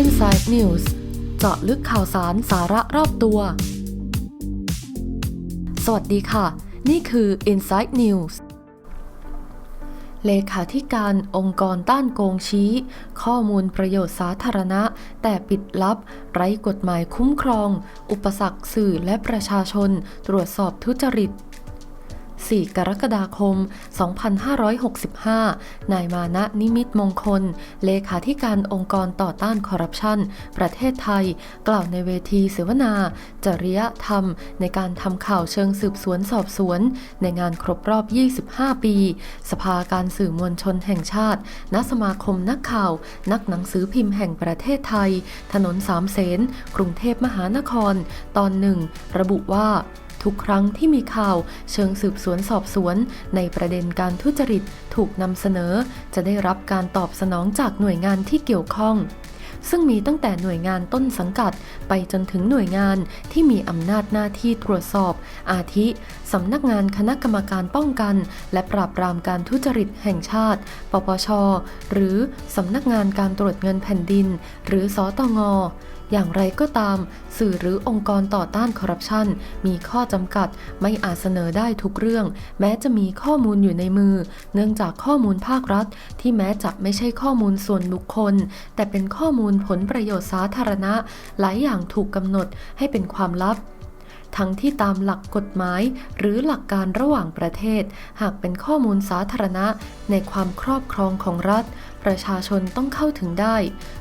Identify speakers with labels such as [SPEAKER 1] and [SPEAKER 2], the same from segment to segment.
[SPEAKER 1] Inside News เจาะลึกข่าวสารสาระรอบตัว สวัสดีค่ะ นี่คือ Inside News เลขาธิการองค์กรต้านโกงชี้ ข้อมูลประโยชน์สาธารณะ แต่ปิดลับ ไร้กฎหมายคุ้มครอง อุปสรรคสื่อและประชาชน ตรวจสอบทุจริต 4 กรกฎาคม 2565 นายมานะนิมิตมงคล เลขาธิการองค์กรต่อต้านคอร์รัปชัน ประเทศไทย กล่าวในเวทีเสวนา จริยธรรม ในการทำข่าวเชิงสืบสวนสอบสวน ในงานครบรอบ 25 ปี สภาการสื่อมวลชนแห่งชาติ ณ สมาคมนักข่าว นักหนังสือพิมพ์แห่งประเทศไทย ถนนสามเสน กรุงเทพมหานคร ตอนหนึ่ง ระบุว่า ทุกครั้งที่มีข่าวเชิงสืบสวนสอบสวน ในประเด็นการทุจริตถูกนำเสนอ จะได้รับการตอบสนองจากหน่วยงานที่เกี่ยวข้องซึ่งมีตั้งแต่หน่วยงานต้นสังกัด ไปจนถึงหน่วยงานที่มีอำนาจหน้าที่ตรวจสอบ อาทิสำนักงานคณะกรรมการป้องกัน และปราบปรามการทุจริตแห่งชาติ ปปช หรือสำนักงานการตรวจเงินแผ่นดิน หรือสอตง อย่างไรก็ตาม สื่อหรือองค์กรต่อต้านคอร์รัปชันมีข้อจำกัด ไม่อาจเสนอได้ทุกเรื่อง แม้จะมีข้อมูลอยู่ในมือ เนื่องจากข้อมูลภาครัฐ ที่แม้จะไม่ใช่ข้อมูลส่วนบุคคล แต่เป็นข้อมูลผลประโยชน์สาธารณะ หลายอย่างถูกกำหนดให้เป็นความลับทั้งที่ตามหลักกฎหมาย หรือหลักการระหว่างประเทศ หากเป็นข้อมูลสาธารณะ ในความครอบครองของรัฐ ประชาชนต้องเข้าถึงได้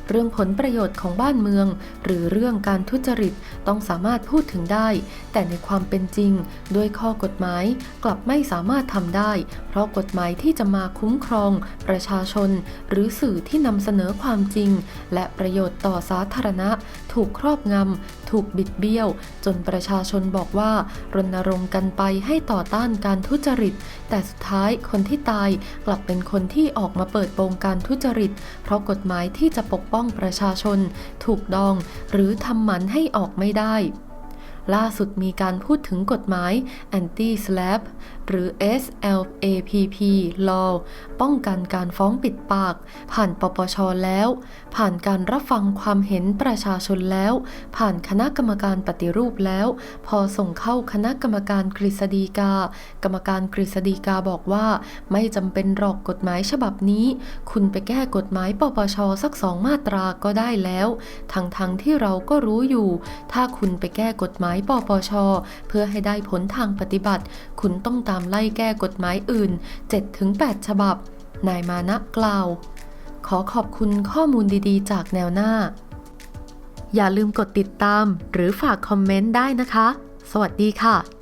[SPEAKER 1] เรื่องผลประโยชน์ของบ้านเมือง หรือเรื่องการทุจริตต้องสามารถพูดถึงได้ แต่ในความเป็นจริง ด้วยข้อกฎหมายกลับไม่สามารถทำได้ เพราะกฎหมายที่จะมาคุ้มครอง ประชาชน หรือสื่อที่นำเสนอความจริง และประโยชน์ต่อสาธารณะ ถูกครอบงำถูกบิดเบี้ยว จนประชาชนบอกว่ารณรงค์กันไปให้ต่อต้านการทุจริต แต่สุดท้ายคนที่ตายกลับเป็นคนที่ออกมาเปิดโปงการทุจริต เพราะกฎหมายที่จะปกป้องประชาชน ถูกดอง หรือทำหมันให้ออกไม่ได้ ล่าสุดมีการพูดถึงกฎหมาย Anti SLAPP หรือ SLAPP Law ป้องกันการฟ้องปิดปาก ผ่านปปชแล้ว ผ่านการรับฟังความเห็นประชาชนแล้ว ผ่านคณะกรรมการปฏิรูปแล้ว พอส่งเข้าคณะกรรมการกฤษฎีกา กรรมการกฤษฎีกาบอกว่า ไม่จำเป็นหรอกกฎหมายฉบับนี้ คุณไปแก้กฎหมายปปชสักสองมาตราก็ได้แล้ว ทั้งๆทที่เราก็รู้อยู่ ถ้าคุณไปแก้กฎหมายปปช เพื่อให้ได้ผลทางปฏิบัติ คุณต้องตามไล่แก้กฎหมายอื่น 7-8 ฉบับ นายมานะกล่าว ขอขอบคุณข้อมูลดีๆ จากแนวหน้า อย่าลืมกดติดตามหรือฝากคอมเมนต์ได้นะคะ สวัสดีค่ะ